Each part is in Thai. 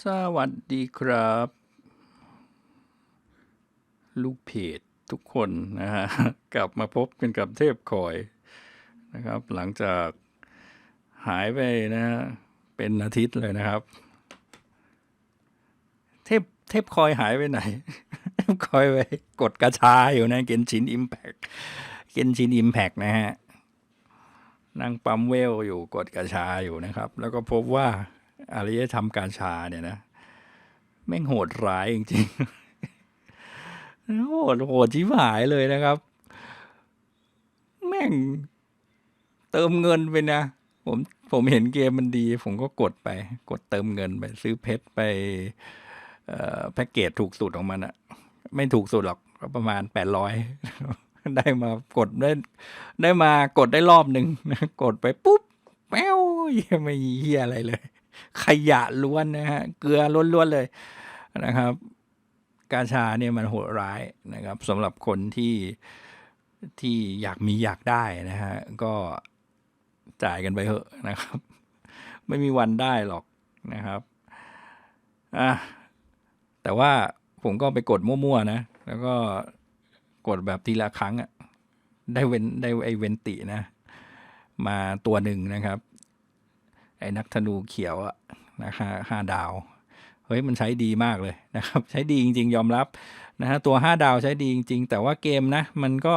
สวัสดีครับ ลูกเพจทุกคนนะฮะกลับมาพบกันกับเทพคอยนะครับ หลังจากหายไปนะฮะเป็นอาทิตย์เลยนะครับ เทพเทพคอยหายไปไหน เทพคอยไปกดกระชาอยู่นะเกนชินอิมแพกเกนชินอิมแพกนะฮะนั่งปั๊มเวลอยู่กดกระชาอยู่นะครับ แล้วก็พบว่า อารยธรรมการชาเนี่ยนะแม่งโหดร้ายจริงๆโหดโหดชิบหายเลยนะครับ แม่งเติมเงินไปนะ ผมผมเห็นเกมมันดี ผมก็กดไป กดเติมเงินไป ซื้อเพชรไปแพ็กเกจถูกสุดของมันอะไม่ถูกสุดหรอกประมาณแปดร้อยได้มากดได้ ได้มากดได้รอบหนึ่งกดไปปุ๊บแป้วเหี้ยไม่เฮียอะไรเลย ขยะล้วนนะฮะเกลือล้วนๆเลยนะครับ กาชาเนี่ยมันโหดร้ายนะครับสำหรับคนที่ที่อยากมีอยากได้นะฮะก็จ่ายกันไปเถอะนะครับ ไม่มีวันได้หรอกนะครับอะแต่ว่าผมก็ไปกดมั่วๆนะ แล้วก็กดแบบทีละครั้งอะได้เว้นได้ไอเวนตินะ มาตัวหนึ่งนะครับ ไอ้นักธนูเขียวอะนะฮะห้าดาว เฮ้ยมันใช้ดีมากเลยนะครับ ใช้ดีจริง ๆ ยอมรับนะฮะตัวห้าดาวใช้ดีจริง ๆ แต่ว่าเกมนะมันก็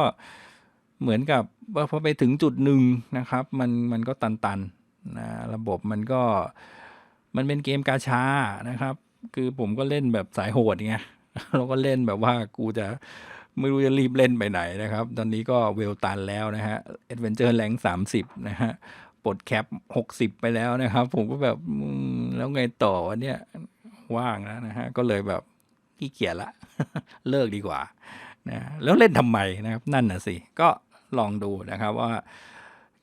เหมือนกับว่าพอไปถึงจุดหนึ่งนะครับ มันมันก็ตันๆนะระบบมันก็มันเป็นเกมกาชานะครับ คือผมก็เล่นแบบสายโหดไงเราก็เล่นแบบว่ากูจะไม่รู้จะรีบเล่นไปไหนนะครับ ตอนนี้ก็เวลตันแล้วนะฮะเอ็ดเวนเจอร์แรงสามสิบนะฮะ ปลดแคปหกสิบไปแล้วนะครับ ผมก็แบบแล้วไงต่อวะเนี่ยว่างแล้วนะฮะก็เลยแบบขี้เกียจละ เลิกดีกว่านะแล้วเล่นทำไมนะครับ นั่นน่ะสิ ก็ลองดูนะครับว่า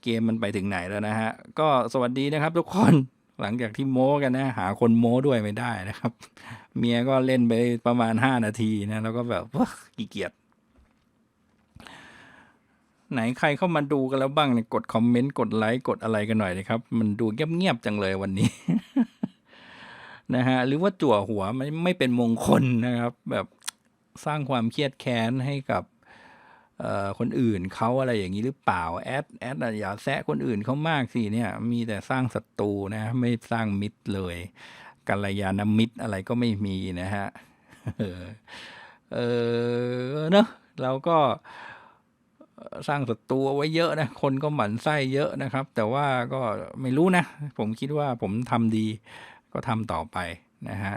เกมมันไปถึงไหนแล้วนะฮะ ก็สวัสดีนะครับทุกคนหลังจากที่โม้กันนะ หาคนโม้ด้วยไม่ได้นะครับ เมียก็เล่นไปประมาณห้านาทีนะ แล้วก็แบบขี้เกียจ ไหนใครเข้ามาดูกันแล้วบ้างเนี่ยกดคอมเมนต์กดไลค์กดอะไรกันหน่อยนะครับ มันดูเงียบๆจังเลยวันนี้ นะฮะหรือว่าจั่วหัวไม่ไม่เป็นมงคลนะครับ แบบสร้างความเครียดแค้นให้กับเอ่อคนอื่นเขาอะไรอย่างนี้หรือเปล่าแอดแอดอย่าแซะคนอื่นเขามากสิเนี่ย มีแต่สร้างศัตรูนะ ไม่สร้างมิตรเลยกัลยาณมิตรอะไรก็ไม่มีนะฮะเออเออเนอะเราก็ สร้างศัตรูไว้เยอะนะ คนก็หมั่นไส้เยอะนะครับ แต่ว่าก็ไม่รู้นะ ผมคิดว่าผมทำดีก็ทำต่อไปนะฮะ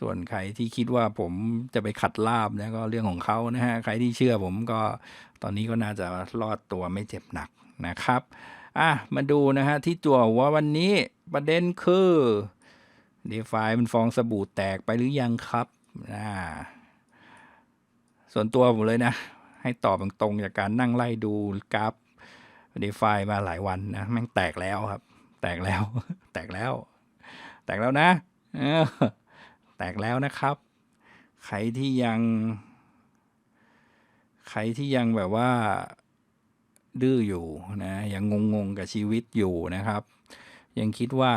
ส่วนใครที่คิดว่าผมจะไปขัดลาบนะก็เรื่องของเขานะฮะใครที่เชื่อผมก็ตอนนี้ก็น่าจะรอดตัวไม่เจ็บหนักนะครับอะมาดูนะฮะที่จั่วหัววันนี้ประเด็นคือดีฟายมันฟองสบู่แตกไปหรือยังครับอ่าส่วนตัวผมเลยนะ ให้ตอบตรงๆจากการนั่งไล่ดูกราฟดีฟามาหลายวันนะแม่งแตกแล้วครับ แตกแล้ว แตกแล้ว แตกแล้วนะแตกแล้วนะครับ ใครที่ยัง ใครที่ยังแบบว่า ดื้ออยู่นะยังงงๆกับชีวิตอยู่นะครับ ยังคิดว่า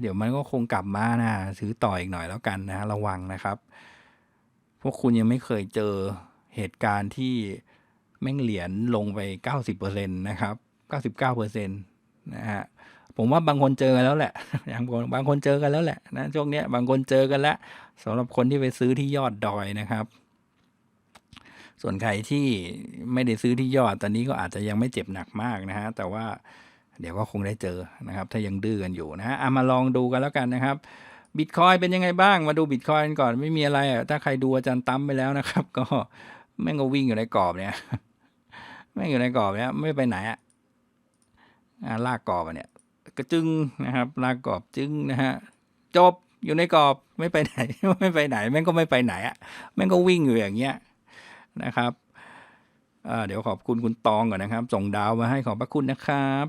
เดี๋ยวมันก็คงกลับมานะถือต่ออีกหน่อยแล้วกันนะระวังนะครับ พวกคุณยังไม่เคยเจอ เหตุการณ์ที่แม่งเหรียญลงไป 90%นะครับ 99%นะฮะผมว่าบางคนเจอกันแล้วแหละ อย่างบางบางคนเจอกันแล้วแหละนะช่วงนี้บางคนเจอกันแล้วสำหรับคนที่ไปซื้อที่ยอดดอยนะครับ ส่วนใครที่ไม่ได้ซื้อที่ยอดตอนนี้ก็อาจจะยังไม่เจ็บหนักมากนะฮะแต่ว่าเดี๋ยวก็คงได้เจอนะครับ ถ้ายังดื้อกันอยู่นะฮะเอามาลองดูกันแล้วกันนะครับบิตคอยเป็นยังไงบ้างมาดูบิตคอยกันก่อนไม่มีอะไรถ้าใครดูอาจารย์ตั้มไปแล้วนะครับ ก็ แม่งก็วิ่งอยู่ในกรอบเนี่ยแม่งอยู่ในกรอบเนี่ยไม่ไปไหนอะลากกรอบเนี่ยกระจึงนะครับ ลากกรอบจึงนะฮะจบอยู่ในกรอบไม่ไปไหนไม่ไปไหน แม่งก็ไม่ไปไหนอะแม่งก็วิ่งอยู่อย่างเงี้ยนะครับเดี๋ยวขอบคุณคุณตองก่อนนะครับ ส่งดาวมาให้ขอบพระคุณนะครับ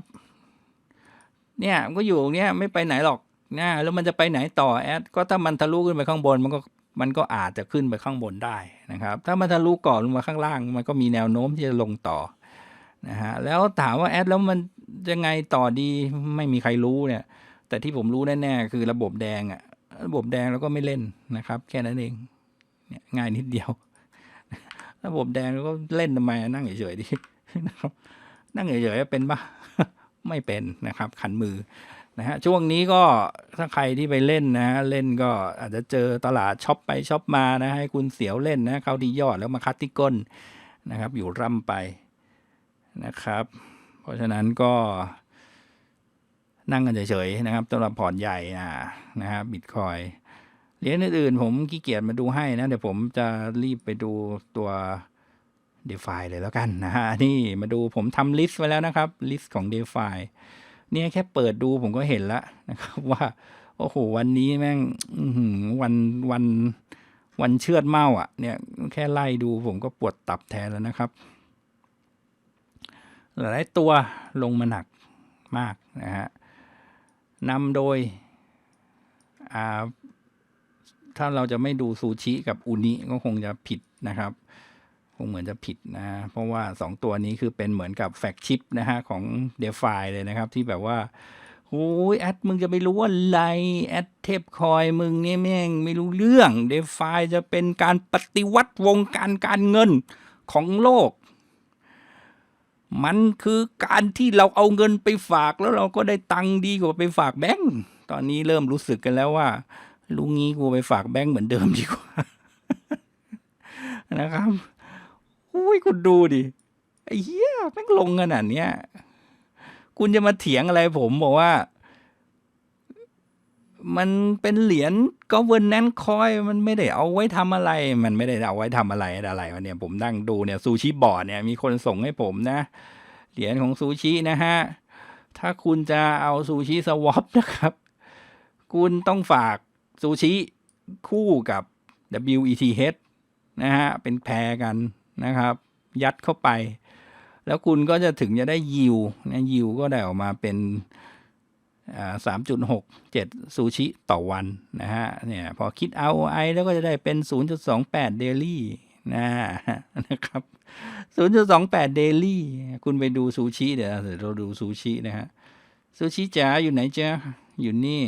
เนี่ยมันก็อยู่ตรงเนี้ยไม่ไปไหนหรอกนะแล้วมันจะไปไหนต่อแอดก็ถ้ามันทะลุขึ้นไปข้างบนมันก็ มันก็อาจจะขึ้นไปข้างบนได้นะครับ ถ้ามันทะลุก่อนลงมาข้างล่าง มันก็มีแนวโน้มที่จะลงต่อนะฮะแล้วถามว่าแอดแล้วมันยังไงต่อดีไม่มีใครรู้เนี่ย แต่ที่ผมรู้แน่ๆคือระบบแดงอะระบบแดงแล้วก็ไม่เล่นนะครับ แค่นั้นเองเนี่ยง่ายนิดเดียว ระบบแดงแล้วก็เล่นทำไมนั่งเฉยๆดินะครับ นั่งเฉยๆเป็นปะไม่เป็นนะครับ ขันมือ นะฮะช่วงนี้ก็ถ้าใครที่ไปเล่นนะฮะเล่นก็อาจจะเจอตลาดช็อปไปช็อปมานะให้คุณเสียวเล่นนะเขาที่ยอดแล้วมาคัดที่ก้นนะครับ อยู่ร่ำไปนะครับ เพราะฉะนั้นก็นั่งกันเฉยๆนะครับสำหรับพอร์ตใหญ่นะนะครับบิตคอยเหรียญอื่นๆผมขี้เกียจมาดูให้นะ เดี๋ยวผมจะรีบไปดูตัว d e f i เลยแล้วกันนะฮะนี่มาดูผมทำลิสต์ไว้แล้วนะครับลิสต์ของ d e f i เนี่ยแค่เปิดดูผมก็เห็นแล้วนะครับว่าโอ้โหวันนี้แม่งวันวันวันเชือดเมาอะ เนี่ยแค่ไล่ดูผมก็ปวดตับแทนแล้วนะครับ หลายตัวลงมาหนักมากนะฮะนำโดยถ้าเราจะไม่ดูซูชิกับอูนิก็คงจะผิดนะครับ งเหมือนจะผิดนะ เพราะว่าสองตัวนี้คือเป็นเหมือนกับแฟกชิปนะฮะของ d e f i เลยนะครับ ที่แบบว่าโอ้ยแอดมึงจะไปรู้อะไร แอดเทปคอยมึงเนี่ยแม่งไม่รู้เรื่อง d e f i จะเป็นการปฏิวัติวงการการเงินของโลก มันคือการที่เราเอาเงินไปฝากแล้วเราก็ได้ตังค์ดีกว่าไปฝากแบงก์ตอนนี้เริ่มรู้สึกกันแล้วว่าลุงงี้กูไปฝากแบงก์เหมือนเดิมดีกว่านะครับ อุ้ยคุณดูดิไอ้เหี้ยแม่งลงขนาดเนี้ยคุณจะมาเถียงอะไรผมบอกว่า มันเป็นเหรียญ governance coin มันไม่ได้เอาไว้ทำอะไร มันไม่ได้เอาไว้ทำอะไรอะไรวะเนี่ยผมนั่งดูเนี่ยซูชิบอร์ดเนี่ยมีคนส่งให้ผมนะ เหรียญของซูชินะฮะ ถ้าคุณจะเอาซูชิสวอปนะครับ คุณต้องฝากซูชิคู่กับ WETH นะฮะ เป็นแพรกัน นะครับ ยัดเข้าไป แล้วคุณก็จะถึงจะได้ยิวนะยิวก็ได้ออกมาเป็นสามจุดหกเจ็ดซูชิต่อวันนะฮะเนี่ยพอคิดเอาไอแล้วก็จะได้เป็นศูนย์จุดสองแปดเดลี่นะนะครับศูนย์จุดสองแปดเดลี่คุณไปดูซูชิเดี๋ยวเราดูซูชินะฮะซูชิจ๋าอยู่ไหนจ๊ะอยู่นี่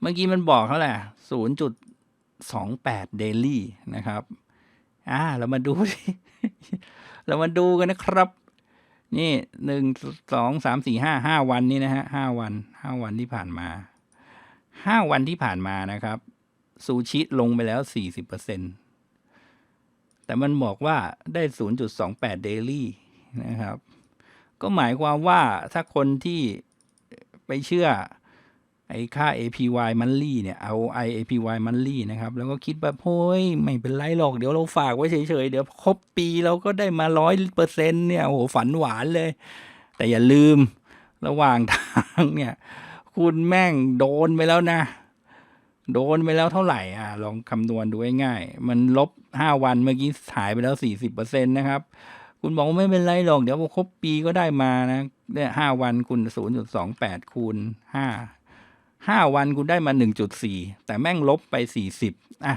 เมื่อกี้มันบอกเขาแหละศู นย์จุดสองแปดเดลี่นะครับอ่าเรามาดูเรามาดูกันนะครับ นี่หนึ่งสองสามสี่ห้าห้าวันนี้นะฮะห้าวันห้าวันที่ผ่านมาห้าวันที่ผ่านมานะครับ ซูชิลงไปแล้วสี่สิบเปอร์เซ็นแต่มันบอกว่าได้ศูนย์จุดสองแปดเดลี่นะครับ ก็หมายความว่าถ้าคนที่ไปเชื่อ ไอ้ค่า APY monthly เนี่ยเอา I APY monthly นะครับ แล้วก็คิดแบบโอ้ยไม่เป็นไรหรอก เดี๋ยวเราฝากไว้เฉยๆ เดี๋ยวครบปีเราก็ได้มาร้อยเปอร์เซ็นต์เนี่ยโอ้โหฝันหวานเลย แต่อย่าลืมระหว่างทางเนี่ย คุณแม่งโดนไปแล้วนะ โดนไปแล้วเท่าไหร่อะ ลองคำนวณดูง่ายๆมันลบห้าวันเมื่อกี้หายไปแล้วสี่สิบเปอร์เซ็นต์นะครับคุณบอกว่าไม่เป็นไรหรอก เดี๋ยวพอครบปีก็ได้มานะเนี่ยห้าวันคุณศูนย์จุดสองแปดคูณห้า ห้าวันคุณได้มาหนึ่งจุดสี่แต่แม่งลบไปสี่สิบอะ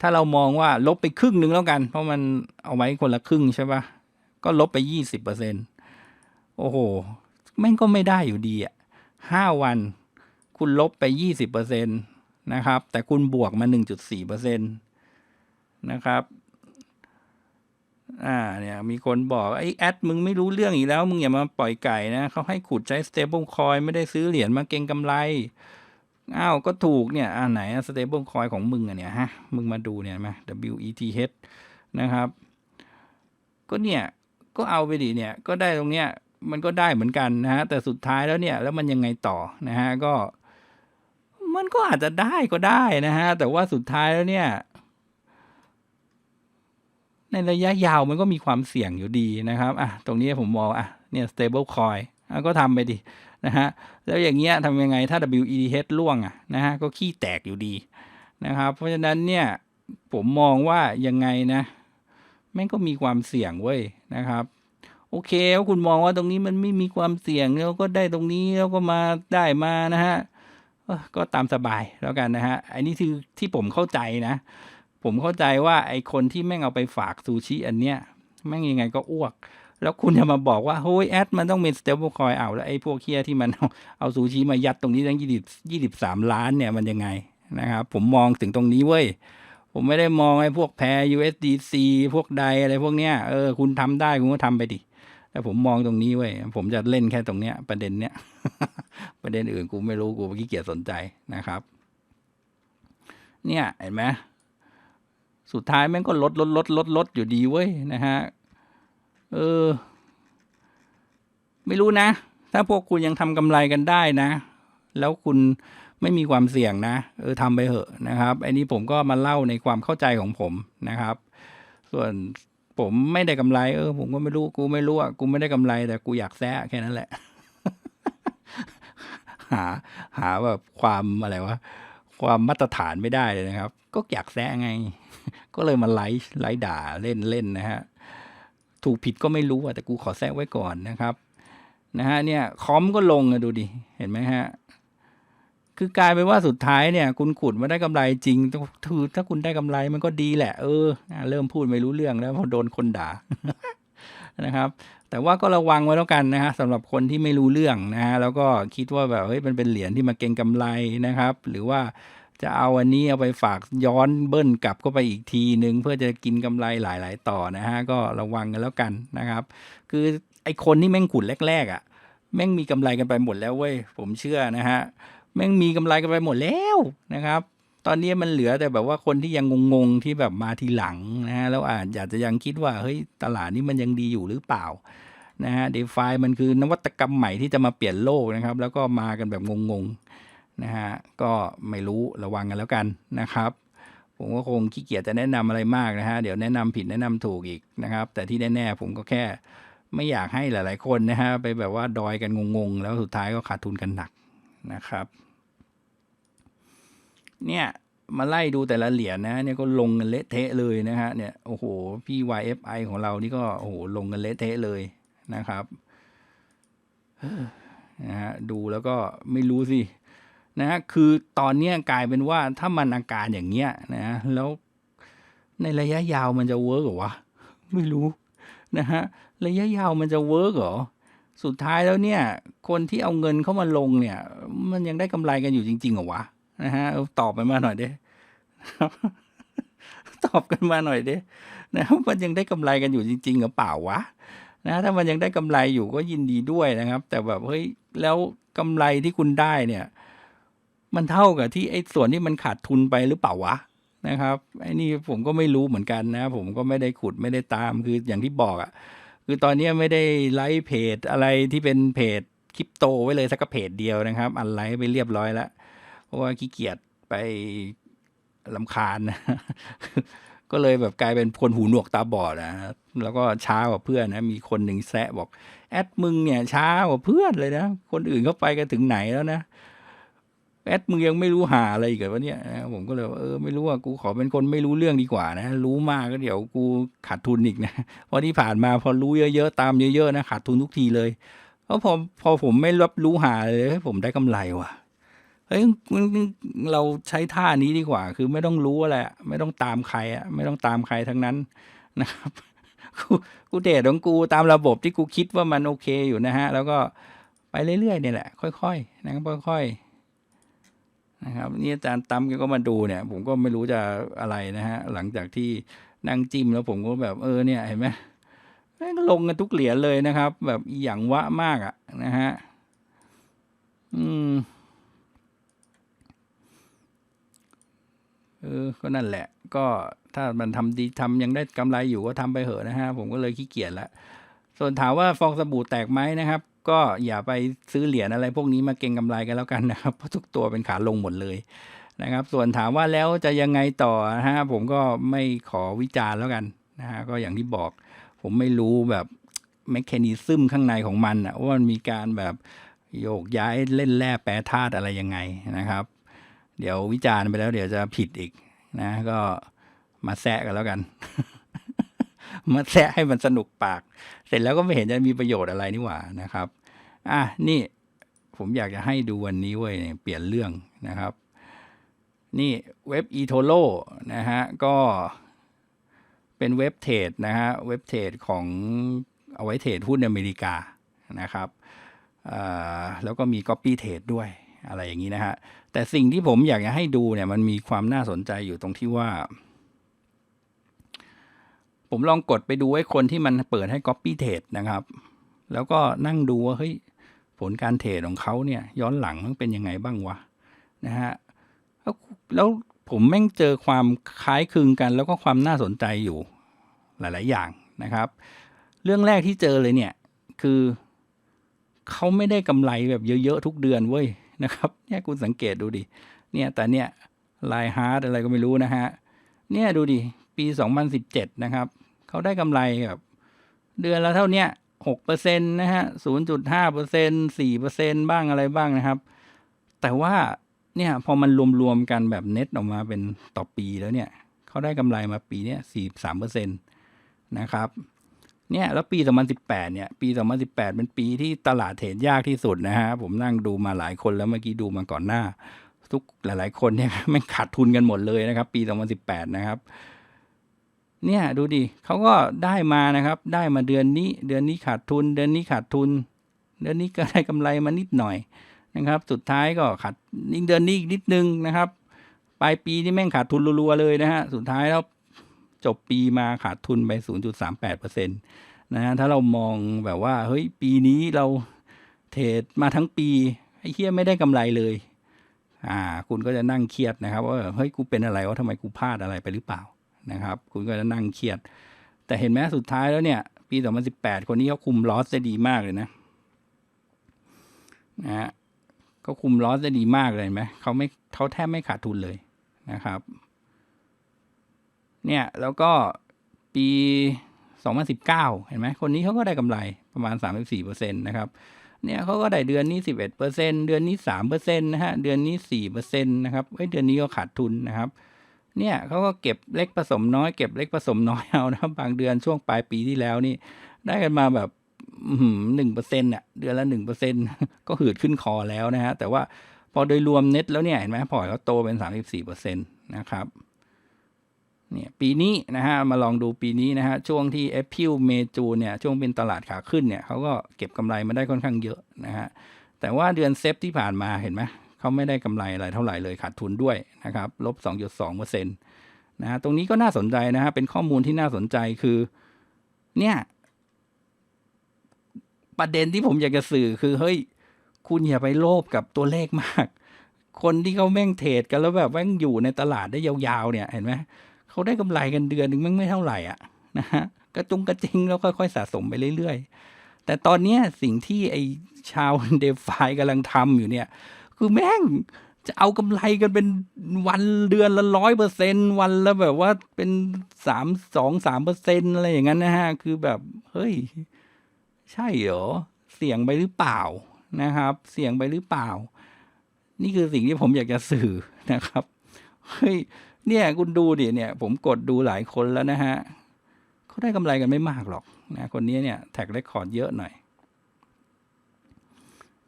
ถ้าเรามองว่าลบไปครึ่งหนึ่งแล้วกัน เพราะมันเอาไว้คนละครึ่งใช่ปะก็ลบไปยี่สิบเปอร์เซ็นโอ้โห แม่งก็ไม่ได้อยู่ดีอะห้าวัน คุณลบไปยี่สิบเปอร์เซ็นตนะครับ แต่คุณบวกมาหนึ่งจุดสี่เปอร์เซ็นตนะครับ อ่าเนี่ยมีคนบอกไอ้แอดมึงไม่รู้เรื่องอีกแล้ว มึงอย่ามาปล่อยไก่นะเขาให้ขุดใช้ stable coin ไม่ได้ซื้อเหรียญมาเก็งกำไรอ้าวก็ถูกเนี่ยอ่าไหน stable coin ของมึงอะเนี่ยฮะมึงมาดูเนี่ยไหม WETH นะครับ ก็เนี่ยก็เอาไปดิเนี่ยก็ได้ตรงเนี้ยมันก็ได้เหมือนกันนะฮะแต่สุดท้ายแล้วเนี่ยแล้วมันยังไงต่อนะฮะก็ มันก็อาจจะได้ก็ได้นะฮะแต่ว่าสุดท้ายแล้วเนี่ย ในระยะยาวมันก็มีความเสี่ยงอยู่ดีนะครับอะตรงนี้ผมมองอะเนี่ย stable coin ก็ทำไปดินะฮะแล้วอย่างเงี้ยทำยังไงถ้า WETH ล่วงอะนะฮะก็ขี้แตกอยู่ดีนะครับ เพราะฉะนั้นเนี่ยผมมองว่ายังไงนะแม่งก็มีความเสี่ยงเว้ยนะครับโอเคแล้วคุณมองว่าตรงนี้มันไม่มีความเสี่ยงแล้วก็ได้ตรงนี้แล้วก็มาได้มานะฮะก็ตามสบายแล้วกันนะฮะอันนี้คือที่ผมเข้าใจนะ ผมเข้าใจว่าไอคนที่แม่งเอาไปฝากซูชิอันเนี้ยแม่งยังไงก็อ้วก แล้วคุณจะมาบอกว่าเฮ้ยแอดมันต้องเป็น stable coin เอาแล้วไอ้พวกเคียที่มันเอาเอาซูชิมายัดตรงนี้ตั้งยี่สิบยี่สิบสามล้านเนี่ยมันยังไงนะครับผมมองถึงตรงนี้เว้ยผมไม่ได้มองไอ้พวกแพร USDC พวกใดอะไรพวกเนี้ยเออคุณทำได้คุณก็ทำไปดิแต่ผมมองตรงนี้เว้ยผมจะเล่นแค่ตรงเนี้ย ประเด็นเนี้ยประเด็นอื่นกูไม่รู้กูขี้เกียจสนใจนะครับ เนี่ยเห็นไหม สุดท้ายแม่งก็ลดลดลดลดลดอยู่ดีเว้ยนะฮะ เออ ไม่รู้นะ ถ้าพวกคุณยังทำกำไรกันได้นะ แล้วคุณไม่มีความเสี่ยงนะ เออทำไปเถอะนะครับไอ้นี้ผมก็มาเล่าในความเข้าใจของผมนะครับ ส่วนผมไม่ได้กำไร เออ ผมก็ไม่รู้ กูไม่รู้อะ กูไม่ได้กำไรแต่กูอยากแซะแค่นั้นแหละ หา หาแบบความอะไรวะ ความมาตรฐานไม่ได้เลยนะครับ ก็อยากแซะไง ก็เลยมาไลฟ์ไลฟ์ด่าเล่นเล่นนะฮะ ถูกผิดก็ไม่รู้อะแต่กูขอแซะไว้ก่อนนะครับนะฮะเนี่ยคอมก็ลงอะดูดิ เห็นไหมฮะ คือกลายเป็นว่าสุดท้ายเนี่ย คุณขุดมาได้กำไรจริงคือถ้าคุณได้กำไรมันก็ดีแหละ เออ เริ่มพูดไม่รู้เรื่องแล้วเพอโดนคนด่านะครับ แต่ว่าก็ระวังไว้แล้วกันนะฮะสำหรับคนที่ไม่รู้เรื่องนะฮะแล้วก็คิดว่าแบบเฮ้ยมันเป็นเหรียญที่มาเก็งกำไรนะครับ หรือว่า จะเอาอันนี้เอาไปฝากย้อนเบิ้ลกลับเข้าไปอีกทีหนึ่งเพื่อจะกินกำไรหลาย ๆ ต่อนะฮะก็ระวังกันแล้วกันนะครับ คือไอคนที่แม่งขุดแรก ๆอะแม่งมีกำไรกันไปหมดแล้วเว้ยผมเชื่อนะฮะแม่งมีกำไรกันไปหมดแล้วนะครับ ตอนนี้มันเหลือแต่แบบว่าคนที่ยังงงๆที่แบบมาทีหลังนะฮะแล้วอาจอยากจะยังคิดว่าเฮ้ยตลาดนี้มันยังดีอยู่หรือเปล่านะฮะเดฟายมันคือนวัตกรรมใหม่ที่จะมาเปลี่ยนโลกนะครับ แล้วก็มากันแบบงงๆ นะฮะก็ไม่รู้ระวังกันแล้วกันนะครับ ผมก็คงขี้เกียจจะแนะนำอะไรมากนะฮะเดี๋ยวแนะนำผิดแนะนำถูกอีกนะครับ แต่ที่แน่ๆผมก็แค่ไม่อยากให้หลาย ๆ คนนะฮะไปแบบว่าดอยกันงงๆ แล้วสุดท้ายก็ขาดทุนกันหนักนะครับ เนี่ยมาไล่ดูแต่ละเหรียญนะเนี่ยก็ลงกันเละเทะเลยนะฮะเนี่ยโอ้โหพี่ YFI ของเรานี่ก็โอ้โหลงกันเละเทะเลยนะครับนะฮะดูแล้วก็ไม่รู้สิ นะฮะคือตอนนี้กลายเป็นว่าถ้ามันอาการอย่างเงี้ยนะแล้วในระยะยาวมันจะเวิร์กเหรอวะไม่รู้นะฮะระยะยาวมันจะเวิร์กเหรอสุดท้ายแล้วเนี่ย คนที่เอาเงินเข้ามาลงเนี่ย มันยังได้กำไรกันอยู่จริงๆเหรอวะนะฮะตอบไปมาหน่อยเด้ตอบกันมาหน่อยเด้นะมันยังได้กำไรกันอยู่จริงๆหรือเปล่าวะนะถ้ามันยังได้กำไรอยู่ก็ยินดีด้วยนะครับ แต่แบบเฮ้ยแล้วกำไรที่คุณได้เนี่ย มันเท่ากับที่ไอ้ส่วนที่มันขาดทุนไปหรือเปล่าวะนะครับไอ้นี่ผมก็ไม่รู้เหมือนกันนะ ผมก็ไม่ได้ขุดไม่ได้ตามคืออย่างที่บอกอะ่ะคือตอนนี้ไม่ได้ไลฟ์เพจอะไรที่เป็นเพจคริปโตไว้เลยสักเพจเดียวนะครับ อันไลฟ์ไปเรียบร้อยแล้ว เพราะว่าขี้เกียจไปลำคาญนะก็เลยแบบกลายเป็นคนหูหนวกตาบอดนะแล้วก็ช้ากว่าเพื่อนนะมีคนหนึ่งแซะบอก แอดมึงเนี่ยช้ากว่าเพื่อนเลยนะ คนอื่นเขาไปกันถึงไหนแล้วนะ แอดมึงยังไม่รู้หาอะไรอีกเหรอวะเนี่ยนะผมก็เลยเออไม่รู้อะกูขอเป็นคนไม่รู้เรื่องดีกว่านะ รู้มากก็เดี๋ยวกูขาดทุนอีกนะเพราะที่ผ่านมาพอรู้เยอะๆตามเยอะๆนะขาดทุนทุกทีเลยเพราะพอพอผมไม่รับรู้หาเลยผมได้กำไรว่ะเฮ้ยเราใช้ท่านี้ดีกว่า คือไม่ต้องรู้อะไรไม่ต้องตามใครอะไม่ต้องตามใครทั้งนั้นนะครับกูกูเดทของกูตามระบบที่กูคิดว่ามันโอเคอยู่นะฮะ แล้วก็ไปเรื่อยๆเนี่ยแหละ ค่อยๆนะครับค่อยๆ นะครับนี่อาจารย์ตั้มก็มาดูเนี่ย ผมก็ไม่รู้จะอะไรนะฮะหลังจากที่นั่งจิ้มแล้วผมก็แบบเออเนี่ยเห็นไหมแม่งลงกันทุกเหรียญเลยนะครับ แบบอย่างวะมากอะนะฮะอืมเออก็นั่นแหละ ก็ถ้ามันทำดีทำยังได้กำไรอยู่ก็ทำไปเหอะนะฮะผมก็เลยขี้เกียจละส่วนถามว่าฟองสบู่แตกไหมนะครับ ก็อย่าไปซื้อเหรียญอะไรพวกนี้มาเก็งกำไรกันแล้วกันนะครับเพราะทุกตัวเป็นขาลงหมดเลยนะครับ ส่วนถามว่าแล้วจะยังไงต่อนะฮะผมก็ไม่ขอวิจารณ์แล้วกันนะฮะก็อย่างที่บอก ผมไม่รู้แบบแมคแคนิซึมข้างในของมันอะว่ามันมีการแบบโยกย้ายเล่นแร่แปรธาตุอะไรยังไงนะครับ เดี๋ยววิจารณ์ไปแล้วเดี๋ยวจะผิดอีกนะ ก็มาแซะกันแล้วกัน มาแซะให้มันสนุกปาก สร็จแล้วก็ไม่เห็นจะมีประโยชน์อะไรนี่หว่านะครับ อะนี่ผมอยากจะให้ดูวันนี้เว้ยเปลี่ยนเรื่องนะครับ นี่เว็บ eToro นะฮะก็เป็นเว็บเทรดนะฮะเว็บเทรดของเอาไว้เทรดหุ้นอเมริกานะครับแล้วก็มี Copy Trade ด้วยอะไรอย่างนี้นะฮะแต่สิ่งที่ผมอยากจะให้ดูเนี่ยมันมีความน่าสนใจอยู่ตรงที่ว่า ผมลองกดไปดูไอ้คนที่มันเปิดให้ Copy Trade นะครับ แล้วก็นั่งดูว่าเฮ้ยผลการเทรดของเขาเนี่ยย้อนหลังมันเป็นยังไงบ้างวะนะฮะแล้วผมแม่งเจอความคล้ายคลึงกัน แล้วก็ความน่าสนใจอยู่หลาย ๆ อย่างนะครับ เรื่องแรกที่เจอเลยเนี่ยคือเขาไม่ได้กำไรแบบเยอะ ๆ ทุกเดือนเว้ยนะครับเนี่ยคุณสังเกตดูดิเนี่ยแต่เนี่ยไลฮาร์ดอะไรก็ไม่รู้นะฮะเนี่ยดูดิปี 2017 นะครับ เขาได้กำไรแบบเดือนละเท่าเนี้ยหกเปอร์เซ็นต์นะฮะศูนย์จุดห้าเปอร์เซ็นสี่เปอร์เซ็นบ้างอะไรบ้างนะครับ แต่ว่าเนี่ยพอมันรวมๆกันแบบเน็ตออกมาเป็นต่อปีแล้วเนี่ยเขาได้กำไรมาปีเนี้ยสี่สามเปอร์เซ็นตนะครับเนี่ยแล้วปี 2018 เนี่ย ปี 2018 เป็นปีที่ตลาดเทรดยากที่สุดนะฮะ ผมนั่งดูมาหลายคนแล้วเมื่อกี้ดูมาก่อนหน้า ทุกหลาย ๆ คนเนี่ยม่งขาดทุนกันหมดเลยนะครับ ปี 2018 นะครับ เนี่ยดูดิเขาก็ได้มานะครับ ได้มาเดือนนี้ เดือนนี้ขาดทุน เดือนนี้ขาดทุน เดือนนี้ก็ได้กำไรมานิดหน่อยนะครับ สุดท้ายก็ขาดอีกเดือนนี้อีกนิดนึงนะครับ ปลายปีนี่แม่งขาดทุนรัวๆเลยนะฮะ สุดท้ายแล้วจบปีมาขาดทุนไป 0.38%นะฮะ ถ้าเรามองแบบว่า เฮ้ย ปีนี้เราเทรดมาทั้งปีไอ้เฮียไม่ได้กำไรเลย อ่า คุณก็จะนั่งเครียดนะครับว่า เฮ้ย กูเป็นอะไรวะทำไมกูพลาดอะไรไปหรือเปล่า นะครับ คุณก็จะนั่งเครียด แต่เห็นไหมสุดท้ายแล้วเนี่ย ปี 2018 คนนี้เขาคุมลอสได้ดีมากเลยนะนะฮะก็คุมลอสได้ดีมากเลยเห็นไหมเขาไม่เขาแทบไม่ขาดทุนเลยนะครับ เนี่ยแล้วก็ปี 2019 เห็นไหมคนนี้เขาก็ได้กำไรประมาณ 34%นะครับเนี่ยเขาก็ได้เดือนนี้ 11%เดือนนี้ 3%นะฮะเดือนนี้ 4%นะครับเอ้ยเดือนนี้ก็ขาดทุนนะครับ เนี่ยเขาก็เก็บเล็กผสมน้อยเก็บเล็กผสมน้อยเอานะครับบางเดือนช่วงปลายปีที่แล้วนี่ ได้กันมาแบบหนึ่งเปอร์เซ็นต์เนี่ยเดือนละหนึ่งเปอร์เซ็นต์ก็หืดขึ้นคอแล้วนะฮะแต่ว่าพอโดยรวมเน็ตแล้วเนี่ยเห็นไหมพอร์ตเขาโตเป็นสามสิบสี่เปอร์เซ็นต์นะครับเนี่ยปีนี้นะฮะมาลองดูปีนี้นะฮะช่วงที่เอพิลเมจูเนี่ยช่วงเป็นตลาดขาขึ้นเนี่ยเขาก็เก็บกำไรมาได้ค่อนข้างเยอะนะฮะแต่ว่าเดือนเซฟที่ผ่านมาเห็นไหม เขาไม่ได้กำไรอะไรเท่าไหร่เลยขาดทุนด้วยนะครับลบ 2.2เปอร์เซ็นต์นะฮะตรงนี้ก็น่าสนใจนะฮะเป็นข้อมูลที่น่าสนใจคือ เนี่ย ประเด็นที่ผมอยากจะสื่อคือเฮ้ย คุณอย่าไปโลภกับตัวเลขมาก คนที่เขาแม่งเทรดกันแล้วแบบแม่งอยู่ในตลาดได้ยาวๆเนี่ยเห็นไหมเขาได้กำไรกันเดือนหนึ่งแม่งไม่เท่าไหร่อะนะฮะกระจุงกระจิงแล้วค่อยๆสะสมไปเรื่อยๆแต่ตอนเนี้สิ่งที่ไอชาวเดฟายกำลังทำอยู่เนี่ย คือแม่งจะเอากำไรกันเป็นวันเดือนละร้อยเปอร์เซ็นวันละแบบว่าเป็นสามสองสามเปอร์เซ็นอะไรอย่างนั้นนะฮะ คือแบบ เฮ้ย ใช่เหรอ เสี่ยงไปหรือเปล่านะครับ เสี่ยงไปหรือเปล่า นี่คือสิ่งที่ผมอยากจะสื่อนะครับ เฮ้ย เนี่ยคุณดูดิเนี่ย ผมกดดูหลายคนแล้วนะฮะเขาได้กำไรกันไม่มากหรอกนะคนนี้เนี่ยแท็กเรคคอร์ดเยอะหน่อย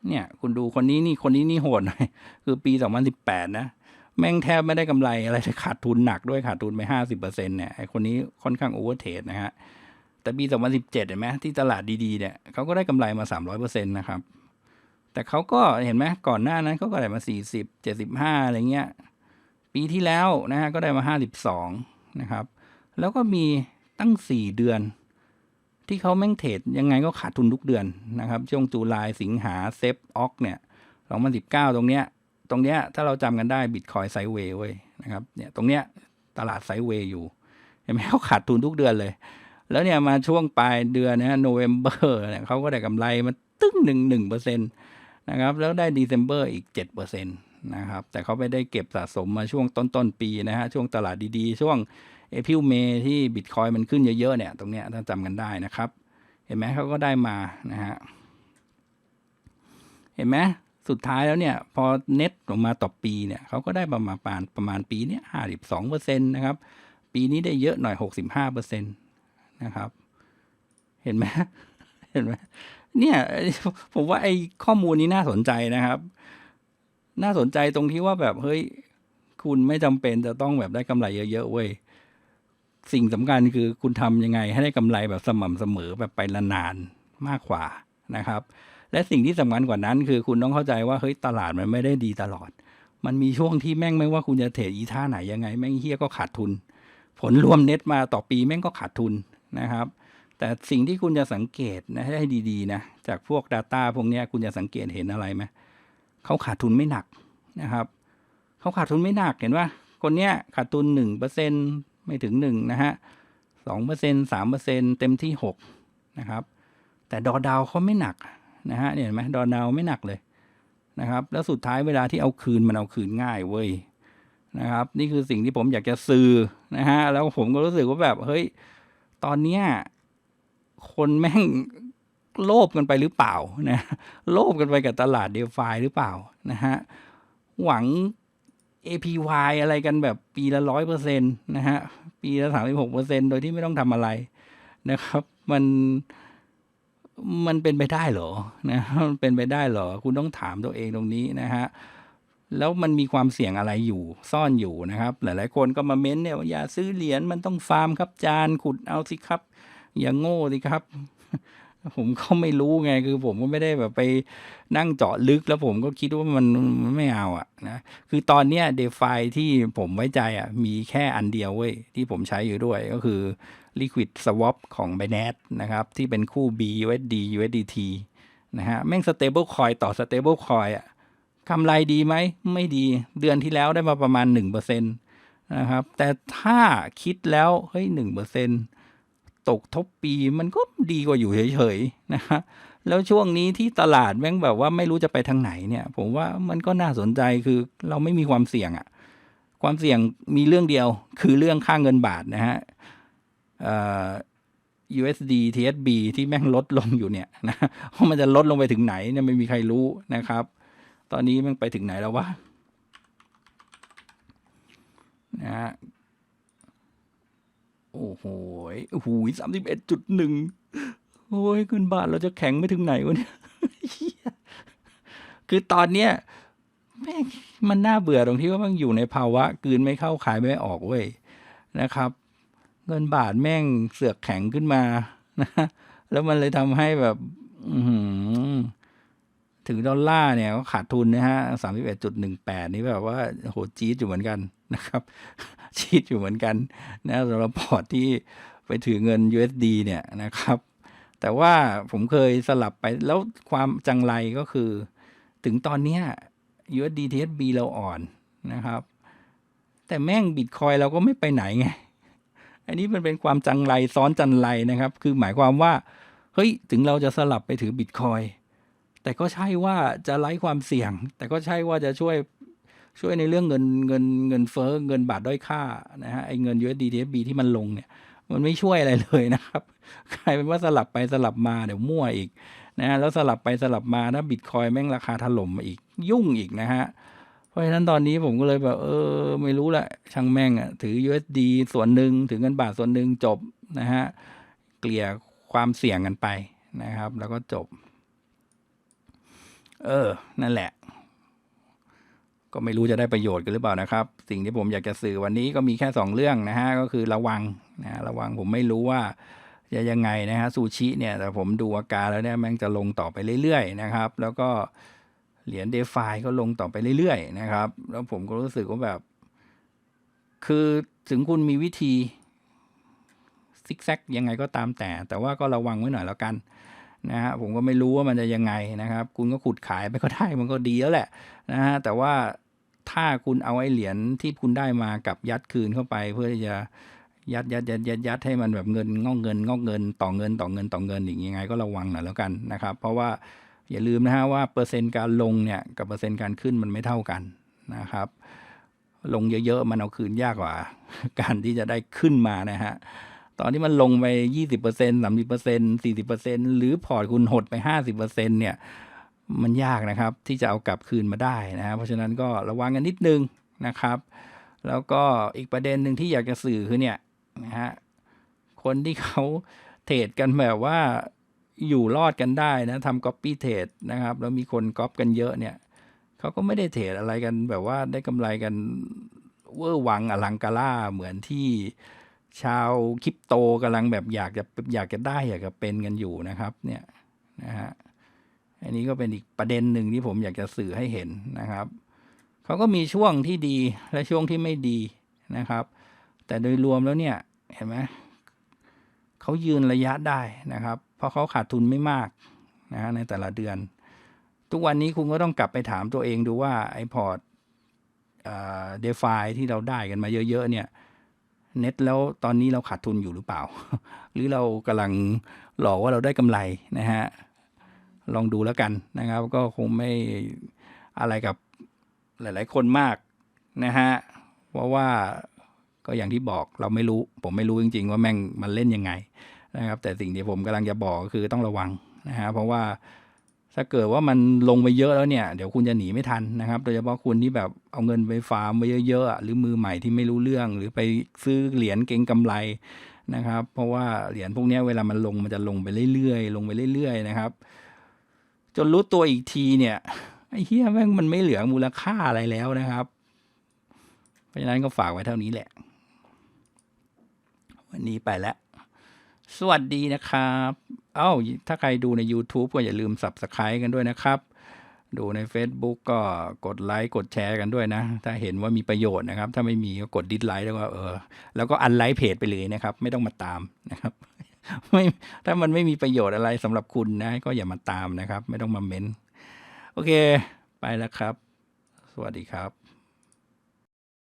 เนี่ย คุณดูคนนี้นี่คนนี้นี่โหดหน่อยคือปี 2018 นะ แม่งแทบไม่ได้กำไรอะไรเลยขาดทุนหนักด้วยขาดทุนไป 50%เนี่ยไอคนนี้ค่อนข้างโอเวอร์เทรดนะฮะ แต่ปี 2017 เห็นไหมที่ตลาดดีๆเนี่ยเขาก็ได้กำไรมา 300%นะครับ แต่เขาก็เห็นไหมก่อนหน้านั้นเขาก็ได้มา 40 75 อะไรเงี้ย ปีที่แล้วนะฮะก็ได้มา 52 นะครับ แล้วก็มีตั้ง 4 เดือน ที่เขาแม่งเทรดยังไงก็ขาดทุนทุกเดือนนะครับ ช่วงจุลายสิงหาเซฟออกเนี่ย2019 ตรงเนี้ย ตรงเนี้ยถ้าเราจำกันได้บิตคอยไซเวย์เว้ยนะครับ เนี่ยตรงเนี้ยตลาดไซเวย์อยู่เห็นไหมเขาขาดทุนทุกเดือนเลย แล้วเนี่ยมาช่วงปลายเดือนนะฮะโนเวมเบอร์เนี่ยเขาก็ได้กำไรมาตึ้งหนึ่งหนึ่งเปอร์เซ็นตนะครับ แล้วได้เดซมเบอร์อีกเจ็ดเปอร์เซ็นตนะครับ แต่เขาไม่ได้เก็บสะสมมาช่วงต้นต้นปีนะฮะ ช่วงตลาดดีๆ ช่วง เอพิลเมที่บิตคอยมันขึ้นเยอะๆเนี่ยตรงเนี้ยถ้าจำกันได้นะครับ เห็นไหมเขาก็ได้มานะฮะเห็นไหมสุดท้ายแล้วเนี่ยพอเน็ตออกมาต่อปีเนี่ยเขาก็ได้ประมาณประมาณประมาณปีนี้ห้าสิบสองเปอร์เซ็นต์นะครับ ปีนี้ได้เยอะหน่อยหกสิบห้าเปอร์เซ็นต์นะครับ เห็นไหมเห็นไหมเนี่ยผมว่าไอ้ข้อมูลนี้น่าสนใจนะครับ น่าสนใจตรงที่ว่าแบบเฮ้ย คุณไม่จำเป็นจะต้องแบบได้กำไรเยอะๆเว้ย สิ่งสำคัญคือคุณทำยังไงให้ได้กำไรแบบสม่ำเสมอแบบไปนานมากกว่านะครับ และสิ่งที่สำคัญกว่านั้น คือคุณต้องเข้าใจว่าเฮ้ยตลาดมันไม่ได้ดีตลอด มันมีช่วงที่แม่งไม่ว่าคุณจะเทรดอีท่าไหนยังไง แม่งเฮียก็ขาดทุน ผลรวมเน็ตมาต่อปีแม่งก็ขาดทุนนะครับ แต่สิ่งที่คุณจะสังเกตนะให้ดีๆนะจากพวก Data พวกนี้คุณจะสังเกตเห็นอะไรไหมเขาขาดทุนไม่หนักนะครับเขาขาดทุนไม่หนักเห็นว่าคนเนี้ยขาดทุนหนึ่งเปอร์เซ็น ไม่ถึงหนึ่งนะฮะสองเปอร์เซ็นสามเปอร์เซ็นเต็มที่หกนะครับ แต่ดอดาวเขาไม่หนักนะฮะเนี่ยเห็นไหมดอดาวไม่หนักเลยนะครับ แล้วสุดท้ายเวลาที่เอาคืนมันเอาคืนง่ายเว้ยนะครับ นี่คือสิ่งที่ผมอยากจะสื่อนะฮะแล้วผมก็รู้สึกว่าแบบเฮ้ยตอนเนี้ยคนแม่งโลภกันไปหรือเปล่านะโลภกันไปกับตลาดเดฟายหรือเปล่านะฮะหวัง APY อะไรกันแบบปีละร้อยเปอร์เซ็นต์นะฮะ ปีละสามสิบหกเปอร์เซ็นโดยที่ไม่ต้องทำอะไรนะครับ มันมันเป็นไปได้เหรอนะมันเป็นไปได้เหรอ คุณต้องถามตัวเองตรงนี้นะฮะแล้วมันมีความเสี่ยงอะไรอยู่ซ่อนอยู่นะครับ หลายๆ คนก็มาเม้นเนี่ยว่าอย่าซื้อเหรียญมันต้องฟาร์มครับจานขุดเอาสิครับ อย่าโง่สิครับ ผมก็ไม่รู้ไงคือผมก็ไม่ได้แบบไปนั่งเจาะลึกแล้วผมก็คิดว่ามันมันไม่เอาอะนะคือตอนเนี้ย d e f i ที่ผมไว้ใจอะมีแค่อันเดียวเว้ยที่ผมใช้อยู่ด้วยก็คือ Liquid Swap ของ Binance นะครับ ที่เป็นคู่ BUSD USDT นะฮะแม่ง Stable Coin ต่อ Stable Coin อะกำไรดีไหม ไม่ดีเดือนที่แล้วได้มาประมาณ 1%นะครับแต่ถ้าคิดแล้วเฮ้ย1%ต ตกทบปีมันก็ดีกว่าอยู่เฉยๆนะฮะแล้วช่วงนี้ที่ตลาดแม่งแบบว่าไม่รู้จะไปทางไหนเนี่ย ผมว่ามันก็น่าสนใจคือเราไม่มีความเสี่ยงอะความเสี่ยงมีเรื่องเดียวคือเรื่องค่าเงินบาทนะฮะอ่อ USD TSB ที่แม่งลดลงอยู่เนี่ยนะว่ามันจะลดลงไปถึงไหนเนี่ยไม่มีใครรู้นะครับ ตอนนี้แม่งไปถึงไหนแล้ววะนะ โอ้โหโอ้โหสามสิบเอ็ดจุดหนึ่งโอ้ยคุณบาทเราจะแข็งไม่ถึงไหนวะเนี่ยคือตอนเนี้ยแม่งมันน่าเบื่อตรงที่ว่ามันอยู่ในภาวะกืนไม่เข้าขายไม่ออกเว้ยนะครับ เงินบาทแม่งเสือกแข็งขึ้นมานะแล้วมันเลยทำให้แบบอืถึงดอลลาร์เนี่ยก็ขาดทุนนะฮะสามสิบเอ็ดจุดหนึ่งแปดนี่แบบว่าโหจี๊ดอยู่เหมือนกันนะครับ จี๊ดอยู่เหมือนกันนะสำหรับพอร์ตที่ไปถือเงิน USD เนี่ยนะครับ แต่ว่าผมเคยสลับไปแล้วความจังไรก็คือ ถึงตอนเนี้ย USD TSB เราอ่อนนะครับ แต่แม่งบิตคอยเราก็ไม่ไปไหนไง อันนี้มันเป็นความจังไรซ้อนจันไรนะครับ คือหมายความว่า เฮ้ย ถึงเราจะสลับไปถือบิตคอยแต่ก็ใช่ว่าจะไร้ความเสี่ยง แต่ก็ใช่ว่าจะช่วย ช่วยในเรื่องเงินเงินเงินเฟ้อเงินบาทด้อยค่านะฮะไอ้เงิน USD TSB ที่มันลงเนี่ย มันไม่ช่วยอะไรเลยนะครับกลายเป็นว่าสลับไปสลับมาเดี๋ยวมั่วอีกนะฮะแล้วสลับไปสลับมาถ้าบิตคอยแม่งราคาถล่มมาอีกยุ่งอีกนะฮะเพราะฉะนั้นตอนนี้ผมก็เลยแบบเออไม่รู้แหละช่างแม่งอะถือ USD ส่วนหนึ่งถือเงินบาทส่วนหนึ่งจบนะฮะเกลี่ยความเสี่ยงกันไปนะครับ แล้วก็จบ เออ นั่นแหละ ก็ไม่รู้จะได้ประโยชน์กันหรือเปล่านะครับ สิ่งที่ผมอยากจะสื่อวันนี้ก็มีแค่สองเรื่องนะฮะก็คือระวังนะระวังผมไม่รู้ว่าจะยังไงนะฮะซูชิเนี่ยแต่ผมดูอาการแล้วเนี่ยแม่งจะลงต่อไปเรื่อยๆนะครับ แล้วก็เหรียญเดฟายก็ลงต่อไปเรื่อยๆนะครับ แล้วผมก็รู้สึกว่าแบบ คือถึงคุณมีวิธีซิกแซกยังไงก็ตามแต่ แต่ว่าก็ระวังไว้หน่อยแล้วกันนะฮะผมก็ไม่รู้ว่ามันจะยังไงนะครับ คุณก็ขุดขายไปก็ได้มันก็ดีแล้วแหละนะฮะแต่ว่า ถ้าคุณเอาไอ้เหรียญที่คุณได้มากับยัดคืนเข้าไป เพื่อที่จะยัดยัดยัดยัดยัดให้มันแบบเงินงอกเงินงอกเงินต่อเงินต่อเงินต่อเงินอย่างยังไงก็ระวังหน่อยแล้วกันนะครับ เพราะว่าอย่าลืมนะฮะว่าเปอร์เซ็นต์การลงเนี่ยกับเปอร์เซ็นต์การขึ้นมันไม่เท่ากันนะครับ ลงเยอะๆมันเอาคืนยากกว่า การที่จะได้ขึ้นมานะฮะตอนที่มันลงไปยี่สิบเปอร์เซ็นสามสิบเปอร์เซ็นสี่สิบเปอร์เซ็นหรือพอร์ตคุณหดไปห้าสิบเปอร์เซ็นเนี่ย มันยากนะครับที่จะเอากลับคืนมาได้นะเพราะฉะนั้นก็ระวังกันนิดนึงนะครับ แล้วก็อีกประเด็นหนึ่งที่อยากจะสื่อคือเนี่ยนะฮะคนที่เขาเทรดกันแบบว่าอยู่รอดกันได้นะทำก๊อปปี้เทรดนะครับ แล้วมีคนก๊อปกันเยอะเนี่ยเขาก็ไม่ได้เทรดอะไรกันแบบว่าได้กำไรกันเวอร์วังอลังการ่าเหมือนที่ชาวคริปโตกำลังแบบอยากจะอยากจะได้อยากจะเป็นกันอยู่นะครับ เนี่ยนะฮะ อันนี้ก็เป็นอีกประเด็นหนึ่งที่ผมอยากจะสื่อให้เห็นนะครับเขาก็มีช่วงที่ดีและช่วงที่ไม่ดีนะครับ แต่โดยรวมแล้วเนี่ยเห็นไหมเขายืนระยะได้นะครับ เพราะเขาขาดทุนไม่มากนะฮะในแต่ละเดือน ทุกวันนี้คุณก็ต้องกลับไปถามตัวเองดูว่าไอพอร์ตเดฟาที่เราได้กันมาเยอะ ๆ เนี่ยเน็ตแล้วตอนนี้เราขาดทุนอยู่หรือเปล่า หรือเรากำลังหลอกว่าเราได้กำไรนะฮะ ลองดูแล้วกันนะครับ ก็คงไม่อะไรกับหลาย ๆ คนมากนะฮะเพราะว่าก็อย่างที่บอกเราไม่รู้ ผมไม่รู้จริง ๆ ว่าแม่งมันเล่นยังไงนะครับ แต่สิ่งที่ผมกำลังจะบอกก็คือต้องระวังนะฮะเพราะว่าถ้าเกิดว่ามันลงไปเยอะแล้วเนี่ย เดี๋ยวคุณจะหนีไม่ทันนะครับ โดยเฉพาะคุณที่แบบเอาเงินไปฟาร์มไว้เยอะๆหรือมือใหม่ที่ไม่รู้เรื่อง หรือไปซื้อเหรียญเก็งกำไรนะครับ เพราะว่าเหรียญพวกนี้เวลามันลงมันจะลงไปเรื่อยๆ ลงไปเรื่อย ๆ นะครับ จนรู้ตัวอีกทีเนี่ยไอ้เฮียแม่งมันไม่เหลือมูลค่าอะไรแล้วนะครับ เพราะฉะนั้นก็ฝากไว้เท่านี้แหละ วันนี้ไปแล้ว สวัสดีนะครับ เอ้า ถ้าใครดูใน YouTube ก็อย่าลืม Subscribe กันด้วยนะครับ ดูใน Facebook ก็กดไลค์กดแชร์กันด้วยนะ ถ้าเห็นว่ามีประโยชน์นะครับ ถ้าไม่มีก็กดดิสไลค์แล้วก็เออ แล้วก็อันไลค์เพจไปเลยนะครับ ไม่ต้องมาตามนะครับ ไม่ถ้ามันไม่มีประโยชน์อะไรสำหรับคุณนะ ก็อย่ามาตามนะครับ ไม่ต้องมาเม้น โอเค ไปแล้วครับ สวัสดีครับ